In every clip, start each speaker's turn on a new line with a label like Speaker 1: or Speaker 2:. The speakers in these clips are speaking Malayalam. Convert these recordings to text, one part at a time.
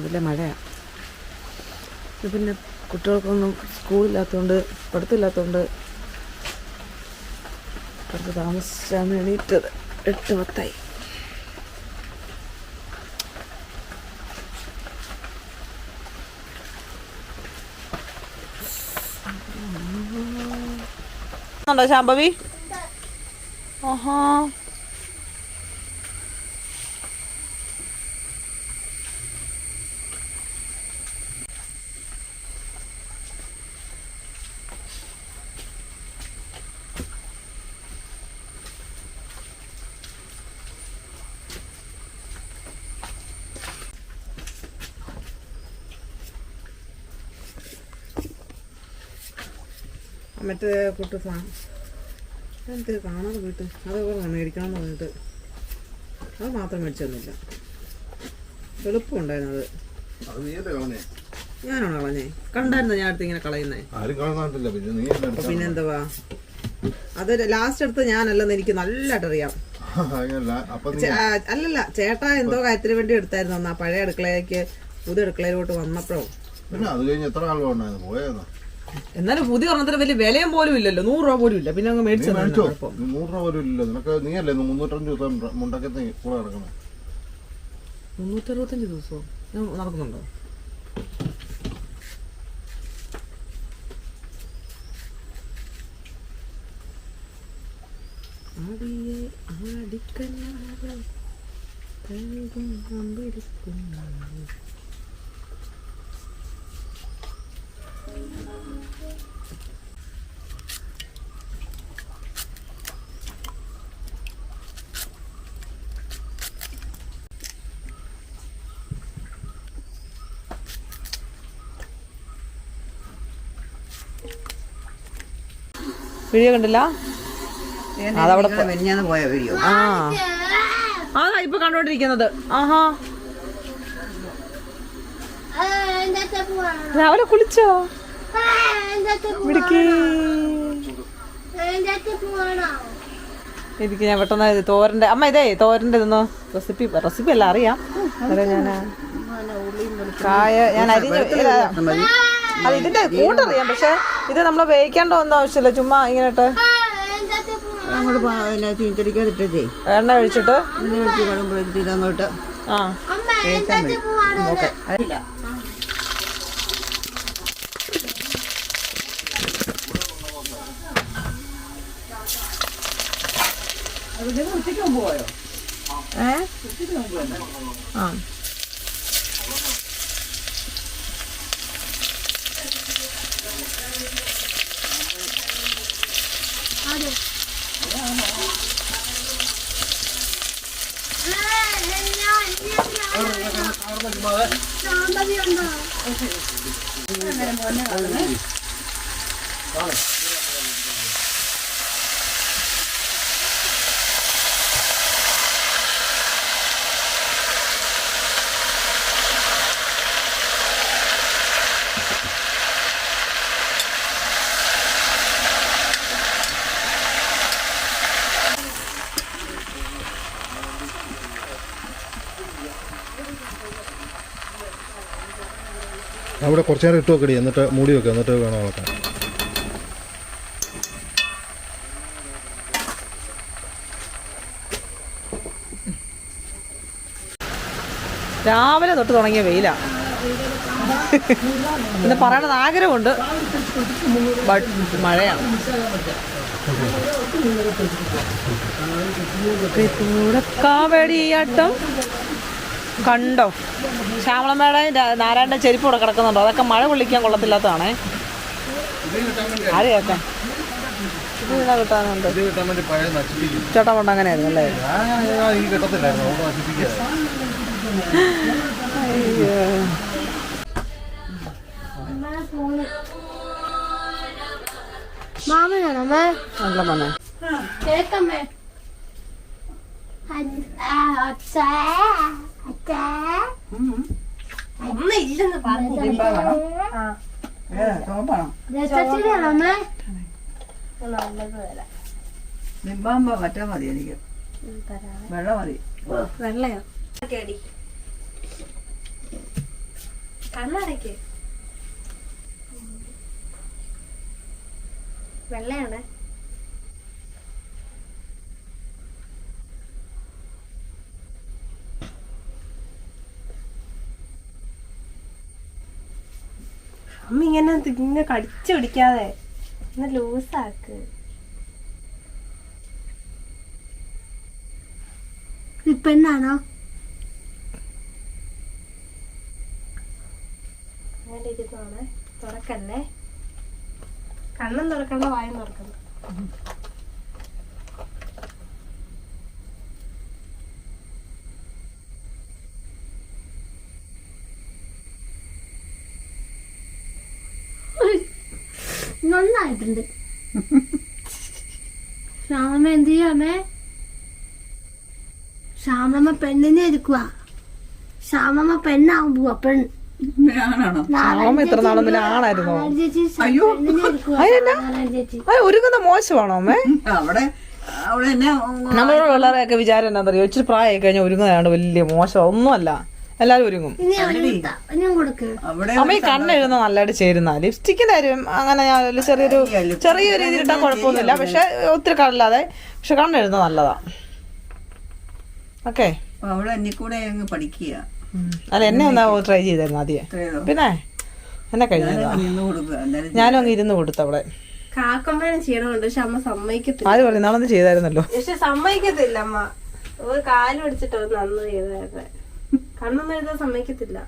Speaker 1: അതിലെ മഴയാണ് ഇത് പിന്നെ കുട്ടികൾക്കൊന്നും സ്കൂളില്ലാത്തതുകൊണ്ട് പഠിത്തമില്ലാത്തതുകൊണ്ട് കുറച്ച് താമസിച്ചാണ് എണീറ്റത് എട്ട് പത്തായി. ശാംഭവി? ആഹാ. മറ്റേ കൂട്ട് സാധനം. എനിക്ക് കാണാതെ പോയിട്ട്? അതേപോലെ മേടിക്കണം എന്ന് പറഞ്ഞിട്ട്. അത് മാത്രം മേടിച്ചൊന്നുമില്ല.
Speaker 2: എളുപ്പമുണ്ടായിരുന്നത്
Speaker 1: ഞാനാണ് കളഞ്ഞേ? കണ്ടായിരുന്നു ഞാൻ അടുത്ത് ഇങ്ങനെ കളയുന്നേ? പിന്നെന്തുവാ അത് ലാസ്റ്റ് എടുത്ത് ഞാനല്ലെന്ന് എനിക്ക് നല്ലതായിട്ട് അറിയാം. അല്ലല്ല. ചേട്ടാ എന്തോ കാര്യത്തിന് വേണ്ടി എടുത്തായിരുന്നു അന്ന് ആ പഴയ അടുക്കളയിലേക്ക് പുതിയ അടുക്കളയിലോട്ട് വന്നപ്പോഴോ.
Speaker 2: പിന്നെ അത് കഴിഞ്ഞ് എത്ര പോയെന്നാ
Speaker 1: എന്നാലും പുതിയ ഒരെണ്ണത്തിന് വലിയ വിലയും പോലും ഇല്ലല്ലോ. നൂറ് രൂപ പോലും ഇല്ല. പിന്നെ അങ്ങ് മേടിച്ചു?
Speaker 2: നൂറ് രൂപ പോലും ഇല്ല നിനക്ക് നീ അല്ലേ മുന്നൂറ്റഞ്ച് ദിവസം മുണ്ടക്കത്ത് കൂടെ നടക്കുന്നത്
Speaker 1: മുന്നൂറ്ററുപത്തഞ്ച് ദിവസമോ ഞാൻ നടക്കുന്നുണ്ടോ? ആടിയെ ആടിക്കല്ലാതെ. വീഡിയോ കണ്ടില്ല? അതവിടെ
Speaker 3: പോയ വീഡിയോ.
Speaker 1: ആ. അതാ ഇപ്പൊ കണ്ടോണ്ടിരിക്കുന്നത്. ആഹാ. രാവിലെ കുളിച്ചോ? എനിക്ക് ഞാൻ പെട്ടെന്ന് തോരന്റെ അമ്മ ഇതേ തോരന്റെ ഇതൊന്ന് റെസിപ്പി റെസിപ്പി അല്ല അറിയാം. ഞാൻ കായ ഞാൻ അരിഞ്ഞ് ഇല്ല, അത് ഇതിന്റെ കൂട്ടറിയാം പക്ഷെ ഇത് നമ്മൾ വേവിക്കേണ്ട ഒന്നും ആവശ്യമില്ല. ചുമ്മാ ഇങ്ങനെ
Speaker 3: അങ്ങോട്ട്
Speaker 1: എണ്ണ ഒഴിച്ചിട്ട്
Speaker 3: അങ്ങോട്ട്
Speaker 1: ആ.
Speaker 3: കേൾക്കാൻ വരും ഓക്കെ. അതില്ല
Speaker 1: ഏ? ആ.
Speaker 2: അങ്ങനെ മോനെ അവിടെ കുറച്ച് നേരം ഇട്ട് വെക്കടി എന്നിട്ട് മൂടി വെക്കുക എന്നിട്ട് വേണം വളർത്താൻ
Speaker 1: രാവിലെ തൊട്ട് തുടങ്ങിയ വെയിലാണ് എന്ന് പറയണത് ആഗ്രഹമുണ്ട്. മഴയാണ്. കാവടിയാട്ടം കണ്ടോ? ശ്യാമളമ്മയുടെ നാരായണന്റെ ചെരുപ്പ് ഇവിടെ കിടക്കുന്നുണ്ടോ. അതൊക്കെ മഴ കൊള്ളിക്കാൻ കൊള്ളത്തില്ലാത്തതാണേ. ആര് കിട്ടാനുണ്ട്.
Speaker 2: നശിപ്പിക്കും.
Speaker 1: ചേട്ടാ കൊണ്ട് അങ്ങനെയായിരുന്നു അല്ലേ? നല്ല മോനെ.
Speaker 4: അച്ഛാ അച്ഛാ അമ്മ ഇല്ലെന്ന് പറഞ്ഞു
Speaker 3: മറ്റാ മതി എനിക്ക്. വെള്ളം മതി.
Speaker 4: വെള്ളയോ? കണ്ണടയ്ക്ക് വെള്ളയാണ്?
Speaker 5: അമ്മ ഇങ്ങനെ ഇങ്ങനെ കടിച്ചു പിടിക്കാതെ ഒന്ന് ലൂസാക്ക്. അങ്ങനെ ഇരുന്നോണേ തുറക്കല്ലേ കണ്ണും തുറക്കണ്ട വായും തുറക്കണ്ട.
Speaker 4: നന്നായിട്ടുണ്ട്. ശ്യാമമ്മ എന്ത് ചെയ്യാമേ ശ്യാമമ്മ പെണ്ണിനെ എടുക്കുക ശ്യാമമ്മ പെണ്ണാവും പോവാ
Speaker 1: ഇത്ര നാളും പിന്നെ ആണായിരുന്നോ
Speaker 4: അയ്യോ.
Speaker 1: അത് ഒരുങ്ങുന്ന മോശമാണോ അമ്മേ?
Speaker 3: അവിടെ അവിടെ എന്നെ
Speaker 1: നമ്മളോട് പിള്ളേരെയൊക്കെ വിചാരം എന്താണെന്നറിയോ ഇച്ചിരി പ്രായമൊക്കെ കഴിഞ്ഞാൽ ഒരുങ്ങുന്നതാണ് വലിയ മോശം ഒന്നുമല്ല. എല്ലാവരും ഒരുങ്ങും. അമ്മ ഈ കണ്ണെഴുതുന്ന നല്ലതായിട്ട് ചേരുന്ന. ലിപ്സ്റ്റിക്കിന്റെ കാര്യം അങ്ങനെ ഞാൻ ഒരു ചെറിയൊരു ചെറിയ രീതിയിൽ ഇട്ടാൽ കുഴപ്പമൊന്നുമില്ല. പക്ഷെ ഒത്തിരി കളല്ലാതെ പക്ഷെ കണ്ണെഴുതുന്ന നല്ലതാ. ഓക്കെ.
Speaker 3: അവിടെ എന്നെ കൂടെ അങ്ങ് പഠിക്കുക.
Speaker 1: അല്ല എന്നെ ഒന്ന് ട്രൈ ചെയ്തായിരുന്നു ആദ്യം. പിന്നെ എന്നെ
Speaker 3: കഴിഞ്ഞു
Speaker 1: ഞാനും അങ്ങ് ഇരുന്ന് കൊടുത്തു അവിടെ
Speaker 5: കാക്കമ്മേനെ ചെയ്യണമുണ്ട് പക്ഷെ അമ്മ സമ്മതിക്കത്തില്ല.
Speaker 1: ആര് പറഞ്ഞു? നാളൊന്നും ചെയ്തായിരുന്നല്ലോ.
Speaker 5: പക്ഷെ സമ്മതിക്കത്തില്ല അമ്മ. ഒരു കാൽ പിടിച്ചിട്ട് ഒന്ന് അന്ന് ചെയ്തായിരുന്നു കണ്ണൊന്നും എഴുതാൻ സമ്മതിക്കത്തില്ല.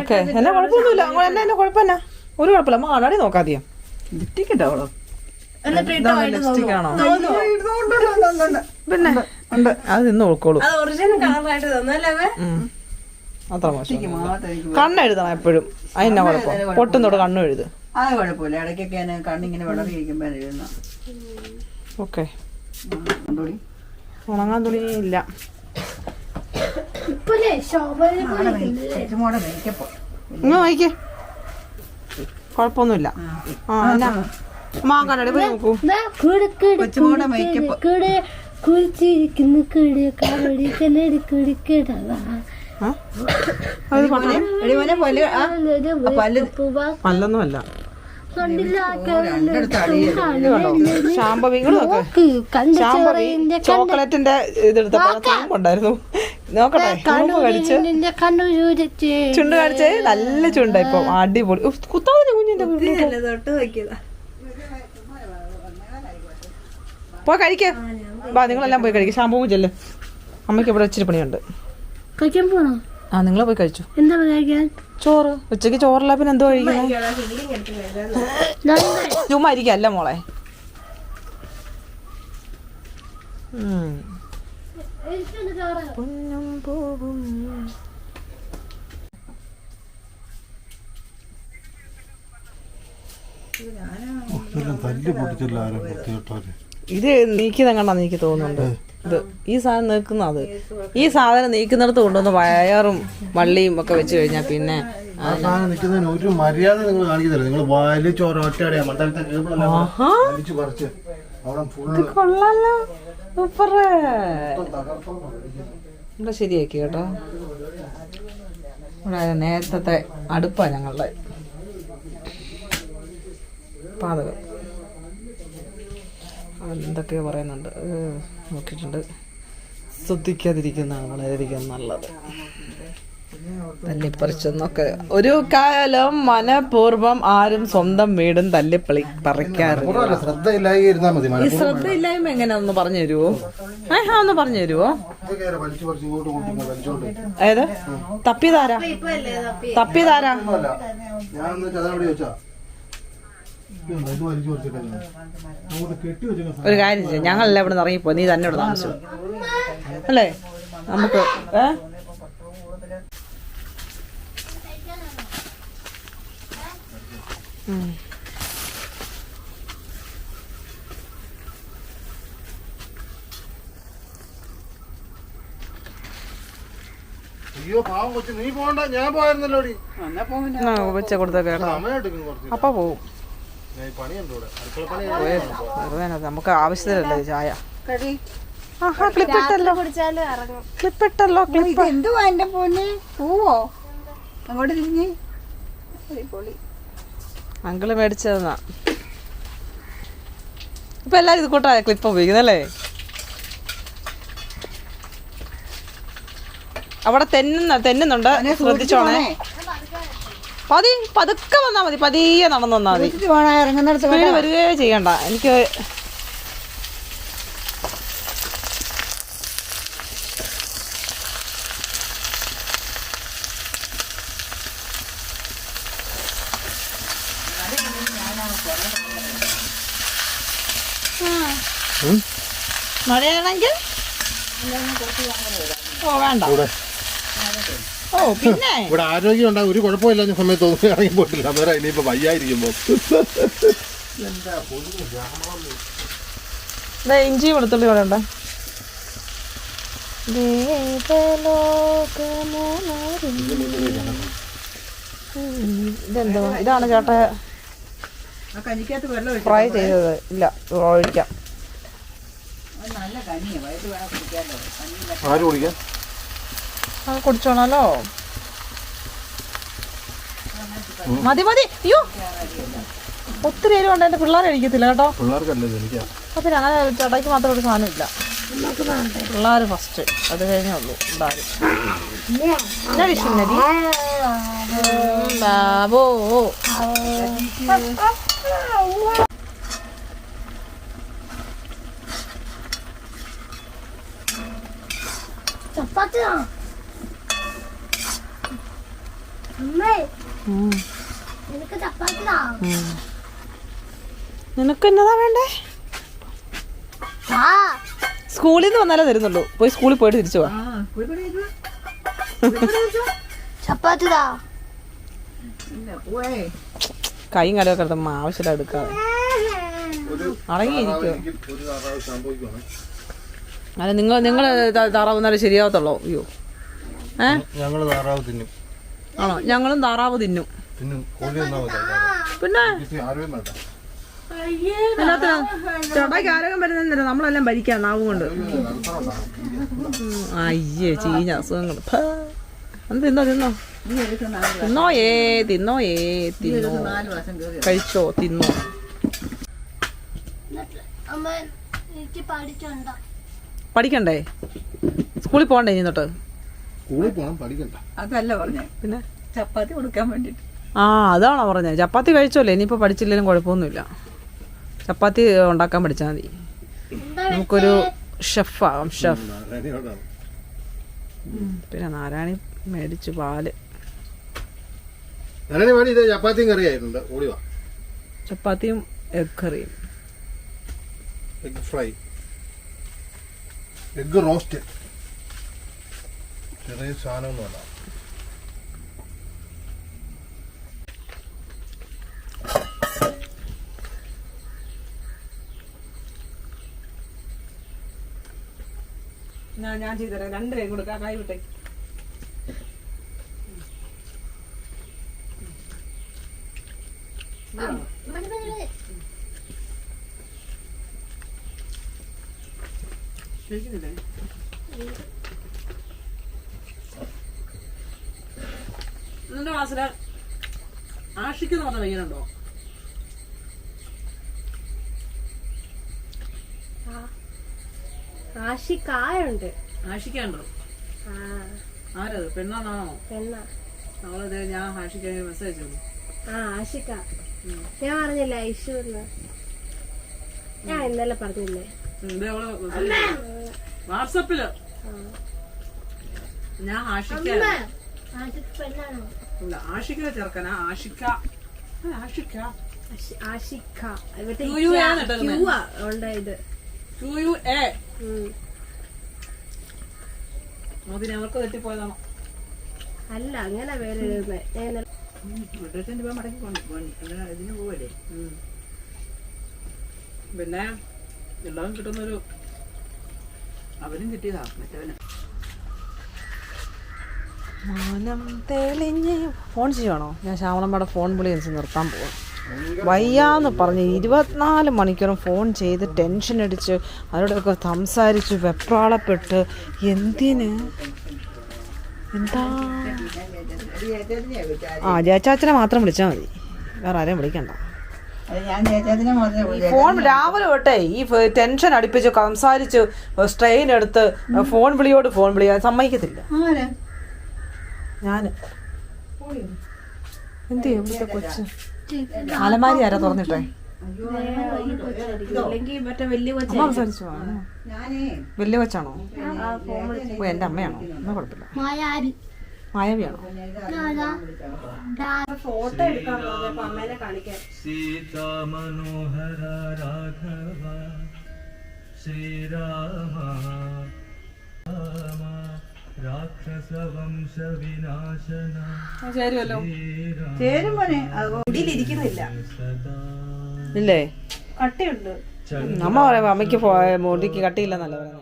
Speaker 1: ഓക്കെ എന്നെ കുഴപ്പമൊന്നുമില്ല. അങ്ങ് എന്നെ എന്നെ കുഴപ്പമില്ല ഒരു കുഴപ്പമില്ല. അമ്മ കണ്ണാടി നോക്കാതെയാ
Speaker 3: ലിപ്റ്റിക് ഉണ്ടോ അവളോ
Speaker 1: ലിപ്സ്റ്റിക് ആണോ? പിന്നെ? ഉണ്ട് അത് ഇന്ന് ഉൾക്കോളൂ
Speaker 5: അത് ഒറിജിനൽ കളറായിട്ട് തന്നല്ലേ അവ
Speaker 1: ഉം. അത്ര മോശം കണ്ണെഴുതണം എപ്പോഴും. അതിനാ കുഴപ്പം? പൊട്ടും തൊട്ട് കണ്ണും എഴുത്.
Speaker 3: അത് കുഴപ്പമില്ല. ഇടയ്ക്കൊക്കെ ഞാൻ കണ്ണിങ്ങനെ എഴുതുന്ന.
Speaker 1: ഓക്കെ. ഉണങ്ങാൻ തുണി ഇല്ല പല്ലൊന്നുമല്ല വായിക്കേ കുഴപ്പമൊന്നുമില്ല ആ എന്നാ മാ കണ്ണാടി പോയി നോക്കൂ
Speaker 3: കൊച്ചുമോടെ മേക്കപ്പ്
Speaker 4: കൂടെ കുളിച്ചിരിക്കുന്ന കൂടെ കബഡി കണ്ണടി കുടിക്കടവാ
Speaker 1: ആ? ശാമ്പവി ഇങ്ങോട്ട് നോക്ക് ചോക്ലേറ്റിന്റെ ഇതെടുത്ത ഉണ്ടായിരുന്നു നോക്കട്ടെ ഉറുമ്പ് കടിച്ച്. ചുണ്ട് കടിച്ചേ നല്ല ചുണ്ട ഇപ്പൊ. അടിപൊളി. ഉഫ്, കുത്താതെ കുഞ്ഞിന്റെ പോയി കഴിക്ക. വാ നിങ്ങളെല്ലാം പോയി കഴിക്കാം. ഷാമ്പൂ ചെല്ല്. അമ്മയ്ക്ക് ഇവിടെ ഇച്ചിരി പണിയുണ്ട്.
Speaker 4: കഴിക്കാൻ പോണോ?
Speaker 1: ആ നിങ്ങൾ പോയി കഴിച്ചു?
Speaker 4: എന്താ കഴിക്കാൻ?
Speaker 1: ചോറ്. ഉച്ചയ്ക്ക് ചോറില്ല പിന്നെ എന്തോ
Speaker 4: നന്നായി
Speaker 1: ചുമ്മാ ഇരിക്കല്ല മോളെ. പൊന്നും പൂവും.
Speaker 2: നീക്കി
Speaker 1: ഇത് എനിക്ക് തോന്നുന്നുണ്ട്. ഇത് ഈ സാധനം നീക്കുന്ന അത്. ഈ സാധനം നീക്കുന്നിടത്ത് കൊണ്ടുവന്ന് വയറും വള്ളിയും ഒക്കെ വെച്ച് കഴിഞ്ഞാൽ പിന്നെ
Speaker 2: ആ സാധനം നിൽക്കുന്നതിന് ഒരു മര്യാദ നിങ്ങൾ കാണിക്കുന്നില്ല നിങ്ങൾ വലിച്ച് ഒരൊറ്റടിയാ മണ്ടലത്തെ കേബിളെല്ലാം വലിച്ചു പറിച്ച്. അവിടെ ഫുള്ള്
Speaker 1: കൊള്ളാലോ. സൂപ്പറ്. ഇവിടെ ശരിയാക്കി കേട്ടോ. ഇവിടെ നേരത്തെ അടുപ്പാ ഞങ്ങളുടെ. പാതകം എന്തൊക്കെയോ പറയുന്നുണ്ട്. നോക്കിയിട്ടുണ്ട്. ശ്രദ്ധിക്കാതിരിക്കുന്നതാണ് വളരെയധികം നല്ലത്. തല്ലിപ്പറിച്ചെന്നൊക്കെ. ഒരു കാലം മനപൂർവം ആരും സ്വന്തം വീടും തല്ലിപ്പളി പറിക്കാറില്ല. ഈ ശ്രദ്ധയില്ലായ്മ എങ്ങനെയാന്ന് പറഞ്ഞു തരുവോ? ആ ഒന്ന് പറഞ്ഞു തരുവോ? ഏത്? തപ്പിതാരാ തപ്പിയതാരാ? ഒരു കാര്യം ചെയ്യാം. ഞങ്ങളെല്ലാം ഇവിടെ നിന്ന് ഇറങ്ങിപ്പോ. നീ തന്നെ ഇവിടെ താമസിച്ചു? അല്ലേ? നമുക്ക് ഏ.
Speaker 2: അയ്യോ പാവം കൊച്ചു. നീ പോണ്ട ഞാൻ പോയിരുന്നല്ലോടി.
Speaker 1: കൊടുത്ത കേട്ടോ.
Speaker 2: കുറച്ച്.
Speaker 1: അപ്പ പോവും. നമുക്ക് ആവശ്യത്തിലല്ലേ ചായ?
Speaker 3: കടി?
Speaker 1: ആഹാ ക്ലിപ്പ് ഇട്ടല്ലോ.
Speaker 5: കുടിച്ചാലും ഇറങ്ങും.
Speaker 1: ക്ലിപ്പ് ഇട്ടല്ലോ ക്ലിപ്പ്
Speaker 3: എന്തുവാ എന്റെ പൊന്നെ? പൂവോ? അങ്ങോട്ട് തിരിഞ്ഞേ. പൊളി
Speaker 1: അങ്കിൾ മേടിച്ചതെന്നാ. ഇപ്പൊ എല്ലാരും ഇത് കൂട്ടാ ക്ലിപ്പ് ഉപയോഗിക്കുന്നല്ലേ അവിടെ തെന്നുന്ന തെന്നുന്നുണ്ട്. ശ്രദ്ധിച്ചോണേ പതി പതുക്കെ വന്നാൽ മതി. പതിയെ നടന്നു വന്നാൽ മതി
Speaker 3: ഇറങ്ങുന്ന ഇറങ്ങുന്നിടത്ത്
Speaker 1: സ്പീഡ് വരികയേ ചെയ്യണ്ട. എനിക്ക്? മഴയാണെങ്കിൽ ഓ വേണ്ട. പിന്നെ?
Speaker 2: ഇവിടെ ആരോഗ്യം ഉണ്ടാകും ഒരു കുഴപ്പമില്ലാത്ത സമയത്ത് ഒന്നും ഇറങ്ങി പോയിട്ടില്ല. അന്നേരം ഇനിയിപ്പോ വയ്യായിരിക്കുമ്പോ.
Speaker 1: ഇഞ്ചി വെളുത്തുള്ളി വേണ്ട ഇതെന്തോ? ഇതാണ് ചേട്ടാ
Speaker 3: ആ കഞ്ഞിക്കകത്ത് വെള്ളം ഒഴിച്ചു
Speaker 1: ഫ്രൈ ചെയ്തത്. ഇല്ല ഒഴിക്കാം.
Speaker 2: ആര് കുടിക്കാൻ
Speaker 1: അത് കുടിച്ചോണല്ലോ മതി മതി. അയ്യോ. ഒത്തിരി എരിവ് ഉണ്ട് എന്റെ പിള്ളേർ കഴിക്കത്തില്ല കേട്ടോ. അപ്പൊ പിന്നെ അങ്ങനെ ചേട്ടായിക്ക് മാത്രം ഒരു സാധനം ഇല്ല. പിള്ളേർ ഫസ്റ്റ്. അത് കഴിഞ്ഞേ ഉള്ളൂ. ബാബോ. ഉം,
Speaker 4: നിനക്ക്
Speaker 1: എന്നതാ വേണ്ടേ?
Speaker 4: ആ
Speaker 1: സ്കൂളിൽ നിന്ന് വന്നാലേ തരുന്നുള്ളൂ. പോയി സ്കൂളിൽ പോയിട്ട് തിരിച്ചു പോവാ
Speaker 3: പോയേ.
Speaker 1: കൈയും കാലൊക്കെ കിടത്തുമ്പോ ആവശ്യമില്ല എടുക്കാതെ അടങ്ങിയിരിക്കും അല്ല നിങ്ങൾ നിങ്ങൾ താറാവ് എന്നാലും ശരിയാവത്തുള്ളൂ. അയ്യോ. ഏ?
Speaker 2: ഞങ്ങൾ താറാവ് തിന്നും.
Speaker 1: ആണോ? ഞങ്ങളും താറാവ് തിന്നും. പിന്നെ? എല്ലാത്തിനും ചേട്ടായിക്ക് ആരോഗ്യം വരുന്നില്ല നമ്മളെല്ലാം ഭരിക്കാം നാവ് കൊണ്ട്. അയ്യേ ചീഞ്ഞ അസുഖങ്ങൾ തിന്നോ തിന്നോ? തിന്നോ ഏ തിന്നോ ഏ തിന്നോ. കഴിച്ചോ തിന്നോ.
Speaker 4: പഠിക്കണ്ടേ.
Speaker 1: സ്കൂളിൽ പോകണ്ടേ ഇനി തൊട്ട്
Speaker 2: സ്കൂളിൽ പോകണം പഠിക്കണ്ട.
Speaker 3: അതല്ല പറഞ്ഞേ.
Speaker 1: പിന്നെ?
Speaker 3: ചപ്പാത്തി കൊടുക്കാൻ വേണ്ടിട്ട്.
Speaker 1: ആ അതാണോ പറഞ്ഞത് ചപ്പാത്തി കഴിച്ചോല്ലേ ഇനിയിപ്പോൾ പഠിച്ചില്ലെങ്കിലും കുഴപ്പമൊന്നുമില്ല. ചപ്പാത്തി ഉണ്ടാക്കാൻ പഠിച്ചാൽ മതി. നമുക്കൊരു ഷെഫാകാം ഷെഫ്. പിന്നെ നാരായണി മേടിച്ചു
Speaker 2: പാൽ. ചപ്പാത്തിയും കറിയായിട്ടുണ്ട്. ഓടി വാ.
Speaker 1: ചപ്പാത്തിയും എഗ് കറിയും.
Speaker 2: എഗ് ഫ്രൈ എഗ് റോസ്റ്റ് ചെറിയ സാധനമൊന്നുമല്ല
Speaker 1: ഞാൻ ഞാൻ ചെയ്തരാം രണ്ട് കൈ കൊടുക്കാം കൈ വിട്ടേ നിന്റെ പയ്യനുണ്ടോ
Speaker 5: ആഷിക്കായുണ്ട്
Speaker 1: ആഷിക്കുണ്ടോ ആരത്? പെണ്ണാണോ?
Speaker 5: പെണ്ണ.
Speaker 1: അവളത് ഞാൻ ആഷിക്ക് മെസ്സേജ് അയച്ചു
Speaker 5: ആ ആഷിക്ക ഞാൻ പറഞ്ഞില്ല എന്ന്? ഞാൻ ഇന്നലെ പറഞ്ഞില്ലേ?
Speaker 1: വാട്സപ്പിൽ. ഞാൻ ആഷിക്ക ആഷിക്ക ചെറുക്കനാ ആഷിക്ക ആഷിക്ക.
Speaker 5: ആഷിക്ക. ഇവിടുത്തെ
Speaker 1: ആണ്
Speaker 5: ആ ഇത്.
Speaker 1: ടു യു എ
Speaker 5: ഉം.
Speaker 1: തെറ്റിപ്പോയതാണോ
Speaker 5: അല്ല അങ്ങനെ പേര് എഴുതുന്നത് ഞാൻ ഇന്നലെ
Speaker 3: വിട്ടിട്ട് രൂപ മടക്കി കൊണ്ട് പോയി. അങ്ങനെ ഇതിന് പോവല്ലേ.
Speaker 1: പിന്നെ എല്ലാവരും കിട്ടുന്നൊരു
Speaker 3: അവനും കിട്ടിയതാ മറ്റവന്.
Speaker 1: മാനം തെളിഞ്ഞ്. ഫോൺ ചെയ്യുവാണോ? ഞാൻ ശ്യാമളമ്മയുടെ ഫോൺ വിളി എനിക്ക് നിർത്താൻ പോവാം. വയ്യാന്ന് പറഞ്ഞ് ഇരുപത്തിനാല് മണിക്കൂറും ഫോൺ ചെയ്ത് ടെൻഷൻ അടിച്ച് അവരോടൊക്കെ സംസാരിച്ച് വെപ്രാളപ്പെട്ട് എന്തിന്? എന്താ. ആ ജയച്ചാച്ചനെ മാത്രം വിളിച്ചാൽ മതി. വേറെ ആരെയും വിളിക്കണ്ട. ഫോൺ രാവിലെ തൊട്ടേ ഈ ടെൻഷൻ അടുപ്പിച്ച് സംസാരിച്ച് സ്ട്രെയിൻ എടുത്ത് ഫോൺ വിളിയോട് ഫോൺ വിളി. അത് സമ്മതിക്കത്തില്ല? ഞാൻ എന്ത് ഇവിടുത്തെ കൊച്ച്? അലമാരി ആരാ തുറന്നിട്ടേ?
Speaker 5: വലിയ
Speaker 1: കൊച്ചാണോ? ഓ എന്റെ അമ്മയാണോ? എന്നാ കുഴപ്പമില്ല. മായവിയാണോ?
Speaker 5: ഫോട്ടോ
Speaker 6: സീതാ മനോഹര രാഘവ. ശ്രീരാമ.
Speaker 1: ചേരുമല്ലോ ഇല്ലേ?
Speaker 5: കട്ടിയുണ്ട്.
Speaker 1: നമ്മ പറയാം അമ്മയ്ക്ക് മുടിക്ക് കട്ടിയില്ലെന്നല്ല പറയുന്നത്